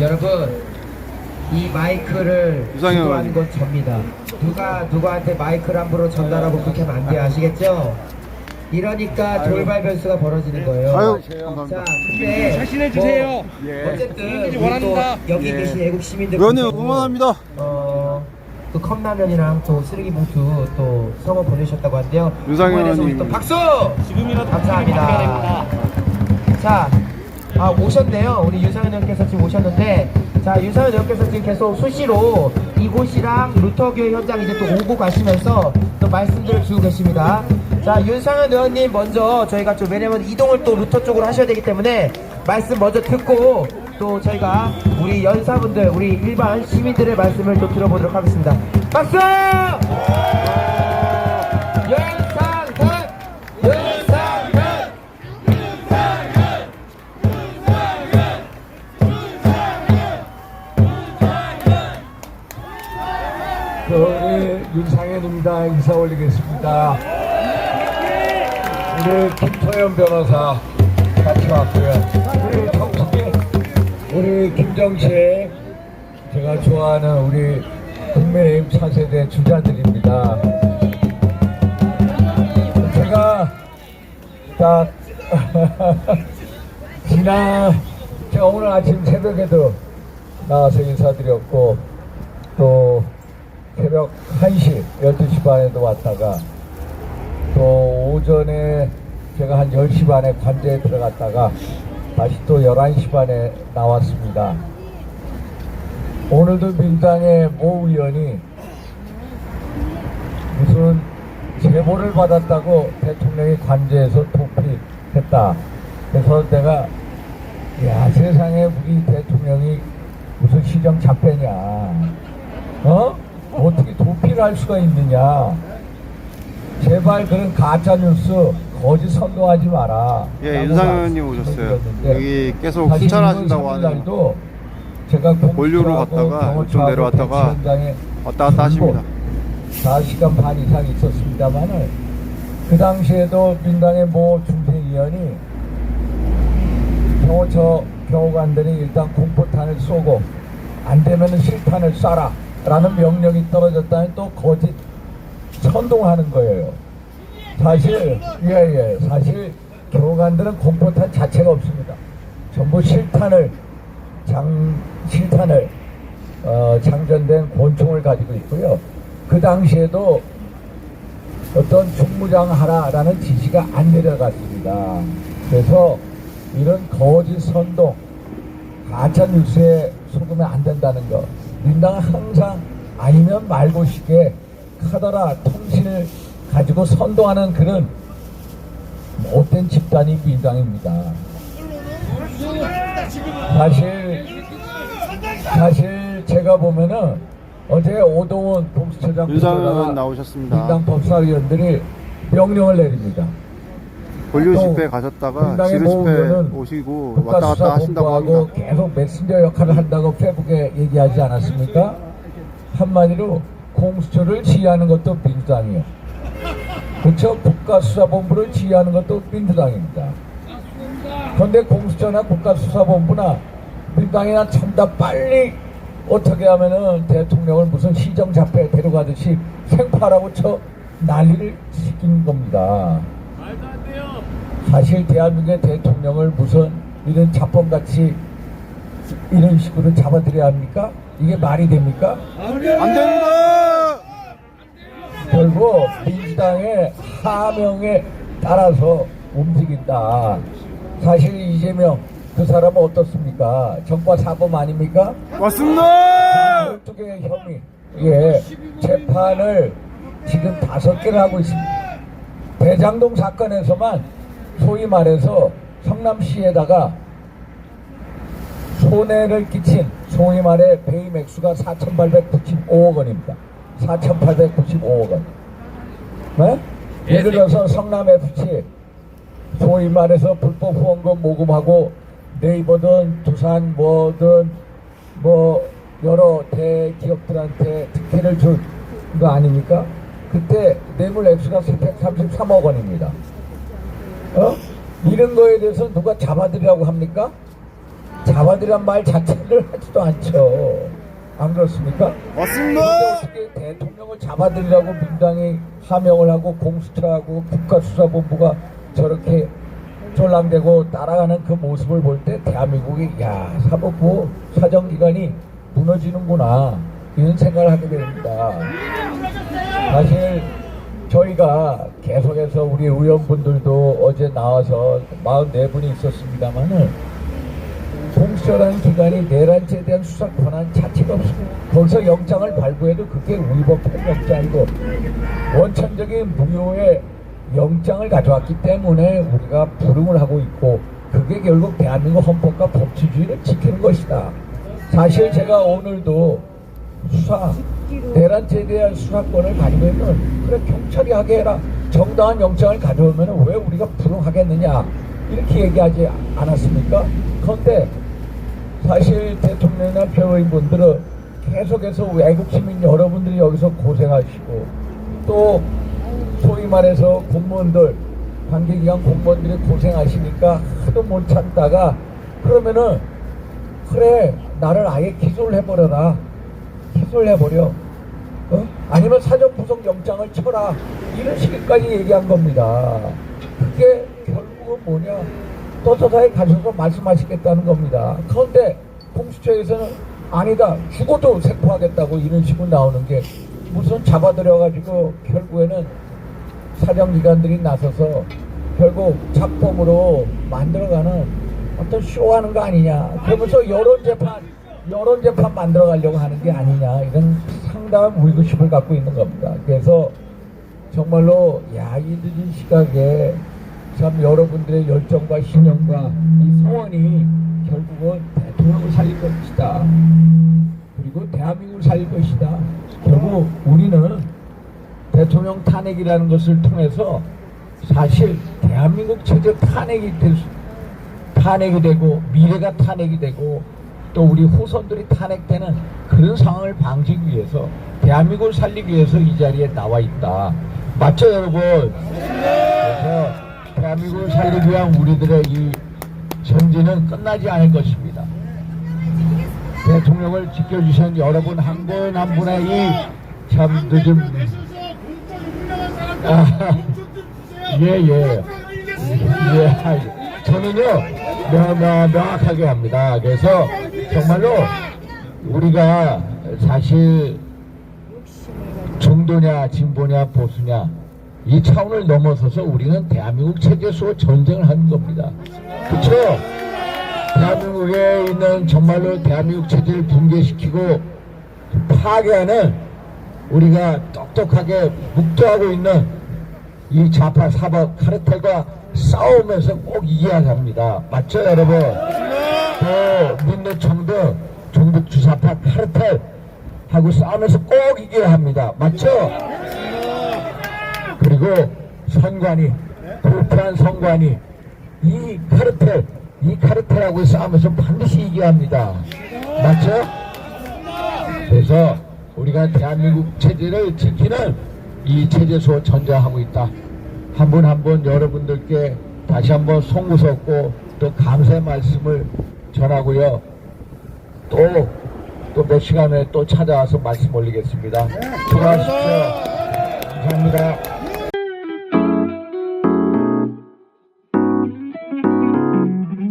여러분 이 마이크를 유상현 주도하는 건 접니다. 누가 누구한테 마이크를 함부로 전달하고 그렇게 하면 안 돼요. 아시겠죠? 이러니까 돌발 변수가 벌어지는 거예요. 아유, 자, 감사합니다. 근데 자신해 주세요. 뭐 예. 어쨌든 우리 또 원합니다. 여기 예. 계신 애국 시민들 의원님 응원합니다. 어, 또 컵라면이랑 또 쓰레기 봉투 또 성어 보내셨다고 하는데요. 유상현 응원해서 우리 의원님. 또 박수! 지금이라도 감사합니다. 자, 아, 오셨네요. 우리 유상현 의원께서 지금 오셨는데, 자, 유상현 의원께서 지금 계속 수시로 이곳이랑 루터교회 현장 이제 또 오고 가시면서 또 말씀들을 주고 계십니다. 자, 윤상현 의원님 먼저 저희가 좀, 왜냐면 이동을 또 루터 쪽으로 하셔야 되기 때문에 말씀 먼저 듣고 또 저희가 우리 연사분들, 우리 일반 시민들의 말씀을 또 들어보도록 하겠습니다. 박수! 인사 올리겠습니다. 우리 김토현 변호사 같이 왔고요. 우리 정숙이, 우리 김정식, 제가 좋아하는 우리 국민의힘 차세대 주자들입니다. 제가 딱 지난 제가 오늘 아침 새벽에도 나와서 인사드렸고 또 새벽 1시, 12시 반에도 왔다가 또 오전에 제가 한 10시 반에 관제에 들어갔다가 다시 또 11시 반에 나왔습니다. 오늘도 민당의 모 의원이 무슨 제보를 받았다고 대통령이 관제에서 도피했다. 그래서 내가 야 세상에 우리 대통령이 무슨 시정 잡배냐 어? 어떻게 도피를 할 수가 있느냐 제발 그런 가짜 뉴스 거짓 선동하지 마라 예, 라고 윤상현 의원님 오셨어요. 여기 계속 사실 후찰하신다고 이번 하는 날도 제가 본류로 갔다가 좀 내려왔다가 왔다 갔다 하십니다. 4시간 반 이상 있었습니다만은 그 당시에도 민당의 모 중생위원이 경호처 경호관들이 일단 공포탄을 쏘고 안 되면은 실탄을 쏴라 라는 명령이 떨어졌다니 또 거짓 선동하는 거예요. 사실 예예 사실 경호관들은 공포탄 자체가 없습니다. 전부 실탄을 장 실탄을 어, 장전된 권총을 가지고 있고요. 그 당시에도 어떤 중무장 하라라는 지시가 안 내려갔습니다. 그래서 이런 거짓 선동, 가짜 뉴스에 속으면 안 된다는 거. 민당은 항상 아니면 말고식에 카더라 통신을 가지고 선동하는 그런 못된 집단이 민당입니다. 사실 사실 제가 보면은 어제 오동원 동수처장. 민당 법사위원들이 명령을 내립니다. 본류 또 집회 가셨다가 민당의 지루 집회 모으면은 오시고 왔다 갔다 하신다고 합니다. 계속 메신저 역할을 한다고 페북에 얘기하지 않았습니까? 한마디로 공수처를 지휘하는 것도 민주당이에요. 그렇죠? 국가수사본부를 지휘하는 것도 민주당입니다. 그런데 공수처나 국가수사본부나 민당이나 참 다 빨리 어떻게 하면은 대통령을 무슨 시정잡혀에 데려가듯이 생파라고 쳐 난리를 시킨 겁니다. 사실 대한민국의 대통령을 무슨 이런 자본같이 이런 식으로 잡아들여야 합니까? 이게 말이 됩니까? 안 됩니다! 결국 민주당의 하명에 따라서 움직인다. 사실 이재명 그 사람은 어떻습니까? 정과 사범 아닙니까? 맞습니다! 12개의 혐의, 예, 재판을 지금 다섯 개를 하고 있습니다. 대장동 사건에서만 소위 말해서 성남시에다가 손해를 끼친 소위 말해 배임 액수가 4,895억 원입니다. 4,895억 원. 네? 예를 들어서 성남FC 소위 말해서 불법 후원금 모금하고 네이버든 두산 뭐든 뭐 여러 대기업들한테 특혜를 준 거 아닙니까? 그때 뇌물 액수가 133억 원입니다. 어? 이런 거에 대해서 누가 잡아들이라고 합니까? 잡아들이란 말 자체를 하지도 않죠. 안 그렇습니까? 맞습니다. 어떻게 대통령을 잡아들이라고 민당이 하명을 하고 공수처하고 국가수사본부가 저렇게 졸랑대고 따라가는 그 모습을 볼 때 대한민국이 야 사법부 사정기관이 무너지는구나 이런 생각을 하게 됩니다. 사실 저희가 계속해서 우리 의원분들도 어제 나와서 44분이 있었습니다만은 공수처라는 기관이 내란죄에 대한 수사 권한 자체가 없습니다. 거기서 영장을 발부해도 그게 위법한 영장이고 원천적인 무효의 영장을 가져왔기 때문에 우리가 불응을 하고 있고 그게 결국 대한민국 헌법과 법치주의를 지키는 것이다. 사실 제가 오늘도 수사 내란죄에 대한 수사권을 가지고 있는 그래 경찰이 하게 해라. 정당한 영장을 가져오면 왜 우리가 불응하겠느냐? 이렇게 얘기하지 않았습니까? 그런데 사실 대통령이나 변호인분들은 계속해서 외국 시민 여러분들이 여기서 고생하시고 또 소위 말해서 공무원들 관계기관 공무원들이 고생하시니까 하도 못 참다가 그러면은 그래 나를 아예 기소를 해버려라 해버려. 어? 아니면 사전 구속 영장을 쳐라. 이런 식까지 얘기한 겁니다. 그게 결국은 뭐냐? 도서사에 가셔서 말씀하시겠다는 겁니다. 그런데 공수처에서는 아니다. 죽어도 체포하겠다고 이런 식으로 나오는 게 무슨 잡아들여가지고 결국에는 사정기관들이 나서서 결국 작품으로 만들어가는 어떤 쇼하는 거 아니냐. 그러면서 여론재판 여론 재판 만들어 가려고 하는 게 아니냐 이런 상당한 의구심을 갖고 있는 겁니다. 그래서 정말로 야이 늦은 시각에 참 여러분들의 열정과 신념과 이 소원이 결국은 대통령을 살릴 것이다. 그리고 대한민국을 살릴 것이다. 결국 우리는 대통령 탄핵이라는 것을 통해서 사실 대한민국 체제 탄핵이 될 수, 탄핵이 되고 미래가 탄핵이 되고 또 우리 후손들이 탄핵되는 그런 상황을 방지하기 위해서 대한민국을 살리기 위해서 이 자리에 나와 있다. 맞죠 여러분? 그래서 대한민국을 살리기 위한 우리들의 이 전진은 끝나지 않을 것입니다. 대통령을 지켜주신 여러분 한 분 한 분의 이 참 늦은 아, 예, 예. 예, 저는요, 명, 명, 명확하게 합니다. 그래서 정말로 우리가 사실 중도냐, 진보냐, 보수냐, 이 차원을 넘어서서 우리는 대한민국 체제에서 전쟁을 하는 겁니다. 그쵸? 대한민국에 있는 정말로 대한민국 체제를 붕괴시키고 파괴하는 우리가 똑똑하게 묵도하고 있는 이 좌파 사법 카르텔과 싸우면서 꼭 이겨야 합니다. 맞죠, 여러분? 또 민노총도 종북 주사파 카르텔하고 싸우면서 꼭 이겨야 합니다. 맞죠? 그리고 선관위, 불필요한 선관위, 이 카르텔, 이 카르텔하고 싸우면서 반드시 이겨야 합니다. 맞죠? 그래서 우리가 대한민국 체제를 지키는 이 체제소 전쟁하고 있다. 한 분 한 분 여러분들께 다시 한번 송구스럽고 또 감사의 말씀을 전하고요. 또, 또 몇 시간 후에 또 찾아와서 말씀 올리겠습니다. 수고하십시오. 감사합니다.